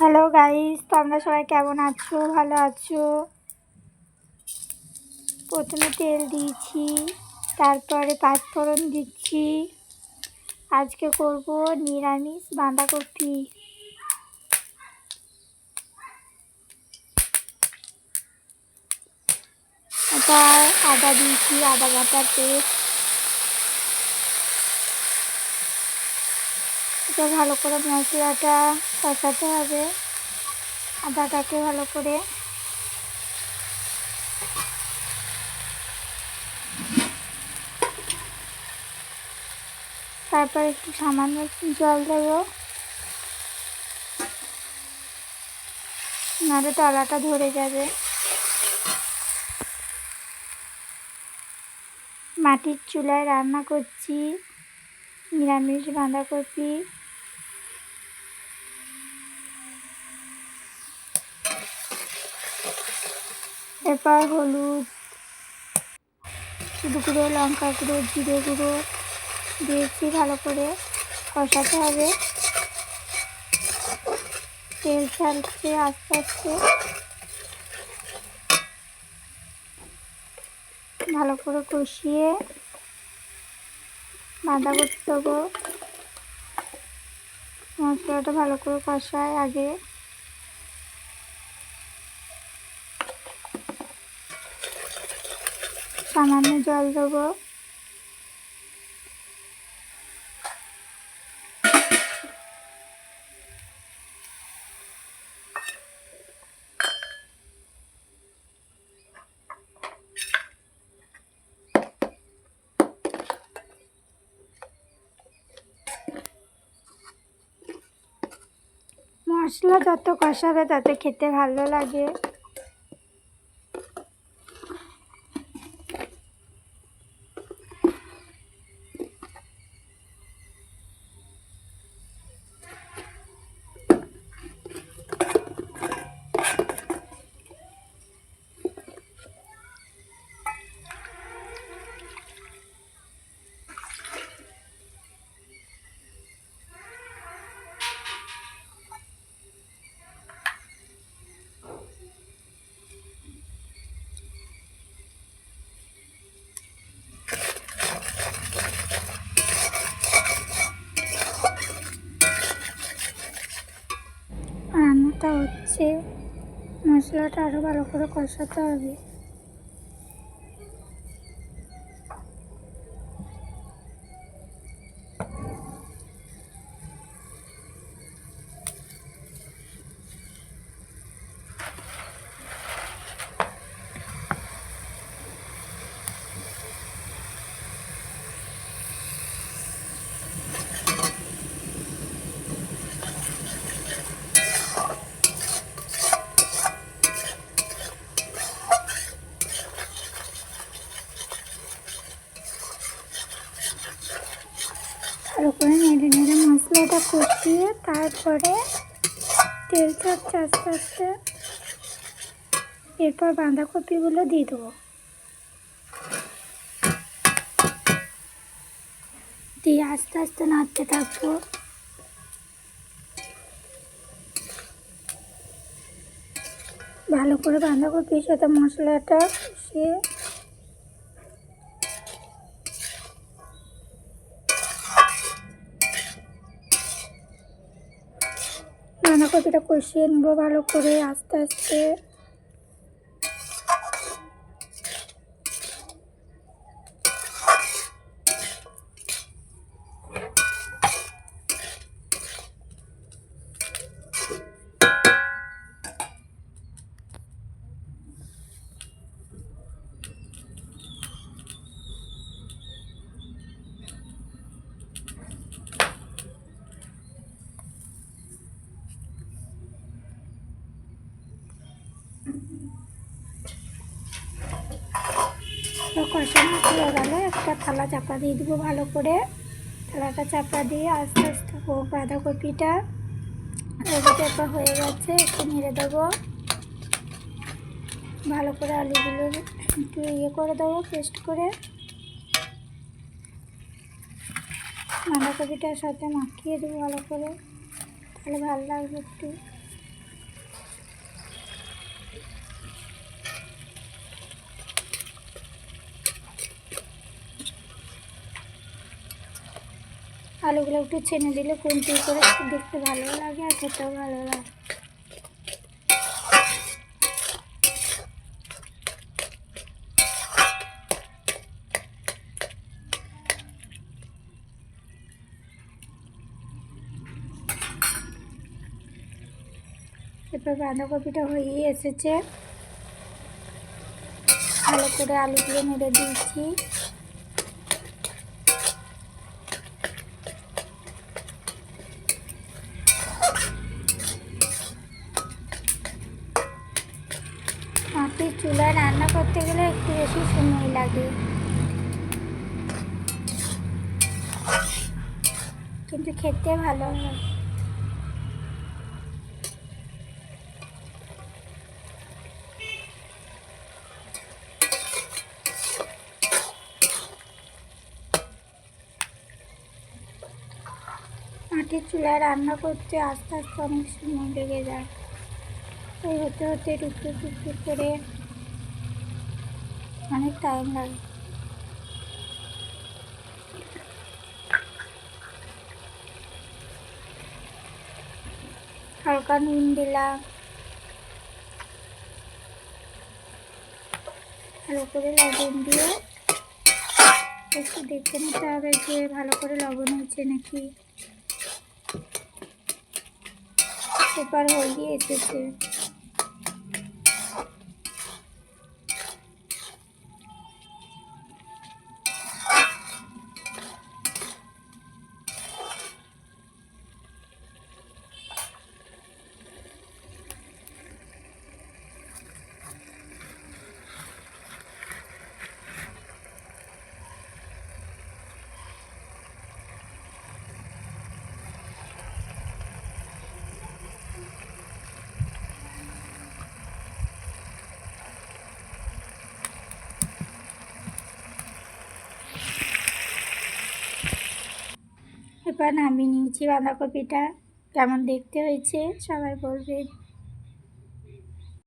Hello guys তোমরা সবাই কেমন আছো? ভালো আছো? প্রথমে তেল দিয়েছি, তারপরে পাঁচফোড়ন দিচ্ছি। আজকে করব নিরামিষ বাঁধাকপি। আদা দিয়েছি, আদা বাটার পেস্ট। এটা ভালো করে মশলাটা কষাতে হবে। আদাটাকে ভালো করে তারপর একটু সামান্য জল দেবো। নাহলে তলাটা ধরে যাবে। মাটির চুলায় রান্না করছি, নিরামিষ বাঁধাকপি। এরপর হলুদ, শুধু গুঁড়ো, লঙ্কা গুঁড়ো, জিরে গুঁড়ো দিয়েছি ভালো করে। কষাতে হবে। তেল ছাড়ছে, আস্তে আস্তে। ভালো করে কষিয়ে বাঁধাকপি দেবো। মশলাটা ভালো করে কষায় আগে। সামান্য জল দেবো। মশলা যত কষাবে তত খেতে ভালো লাগে রান্নাটা হচ্ছে মশলাটা আরও ভালো করে কষাতে হবে ভালো করে নেড়ে নেড়ে মশলাটা কষিয়ে তারপরে তেল ছাড়ছে আস্তে আস্তে এরপর বাঁধাকপিগুলো দিয়ে দেবো। দিয়ে আস্তে আস্তে নাড়তে থাকব। ভালো করে বাঁধাকপির সাথে মশলাটা কষিয়ে কষিয়ে নেব ভালো করে আস্তে আস্তে তো কষানো হয়ে গেলে। একটা থালা চাপা দিয়ে দেবো ভালো করে। থালাটা চাপা দিয়ে আস্তে আস্তে হোক বাঁধাকপিটা রেডি চাপা হয়ে গেছে, একটু নেড়ে দেবো। ভালো করে আলুগুলো একটু ইয়ে করে দেবো, পেস্ট করে। বাঁধাকপিটার সাথে মাখিয়ে দেবো ভালো করে। তাহলে ভালো লাগবে একটু। আলুগুলো একটু ছেনে দিলে কুন্তি করে দেখতে ভালো লাগে আর খেতেও ভালো লাগে। এরপর বাঁধাকপিটা হয়েই এসেছে। ভালো করে আলুগুলো মেরে দিয়েছি চুলায় রান্না করতে গেলে একটু বেশি সময় লাগে। কিন্তু খেতে ভালো হয়। মাটির চুলায় রান্না করতে আস্তে আস্তে অনেক সময় লেগে যায়। এই হতে হতে টুকটুক টুকটুক করে অনেক টাইম লাগে। হালকা নুন দিলাম। ভালো করে লবণ দিয়ে একটু দেখে নিতে হবে যে ভালো করে লবণ হয়েছে নাকি। সুপার হয়ে এসেছে এবার আমি নিয়েছি বাঁধাকপিটা। কেমন দেখতে হয়েছে? সবাই বলবেন।